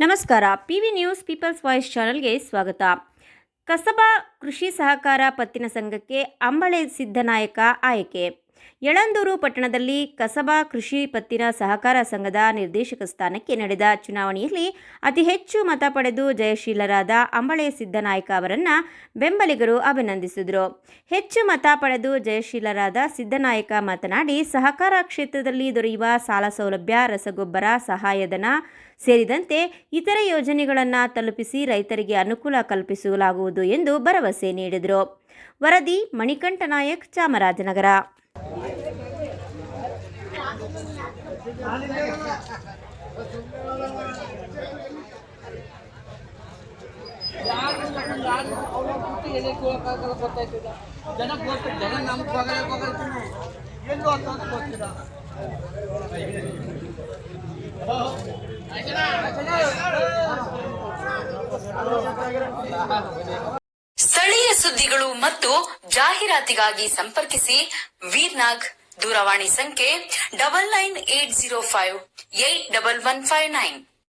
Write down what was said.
ನಮಸ್ಕಾರ. P V news people's voice ಚಾನಲ್ಗೆ ಸ್ವಾಗತ. ಕಸಬಾ ಕೃಷಿ ಸಹಕಾರ ಪತ್ತಿನ ಸಂಘಕ್ಕೆ ಅಂಬಳೆ ಸಿದ್ದನಾಯಕ ಆಯ್ಕೆ. ಯಳಂದೂರು ಪಟ್ಟಣದಲ್ಲಿ ಕಸಬಾ ಕೃಷಿ ಪತ್ತಿನ ಸಹಕಾರ ಸಂಘದ ನಿರ್ದೇಶಕ ಸ್ಥಾನಕ್ಕೆ ನಡೆದ ಚುನಾವಣೆಯಲ್ಲಿ ಅತಿ ಹೆಚ್ಚು ಮತ ಪಡೆದು ಜಯಶೀಲರಾದ ಅಂಬಳೆ ಸಿದ್ದನಾಯಕ ಅವರನ್ನು ಬೆಂಬಲಿಗರು ಅಭಿನಂದಿಸಿದರು. ಹೆಚ್ಚು ಮತ ಪಡೆದು ಜಯಶೀಲರಾದ ಸಿದ್ದನಾಯಕ ಮಾತನಾಡಿ, ಸಹಕಾರ ಕ್ಷೇತ್ರದಲ್ಲಿ ದೊರೆಯುವ ಸಾಲ ಸೌಲಭ್ಯ, ರಸಗೊಬ್ಬರ, ಸಹಾಯಧನ ಸೇರಿದಂತೆ ಇತರ ಯೋಜನೆಗಳನ್ನು ತಲುಪಿಸಿ ರೈತರಿಗೆ ಅನುಕೂಲ ಕಲ್ಪಿಸಲಾಗುವುದು ಎಂದು ಭರವಸೆ ನೀಡಿದರು. ವರದಿ ಮಣಿಕಂಠ ನಾಯಕ್ ಚಾಮರಾಜನಗರ. ಸ್ಥಳೀಯ ಸುದ್ದಿಗಳು ಮತ್ತು ಜಾಹೀರಾತಿಗಾಗಿ ಸಂಪರ್ಕಿಸಿ ವೀರ್ನಾಗ್ ದೂರವಾಣಿ ಸಂಖ್ಯೆ double nine eight zero five eight double one five nine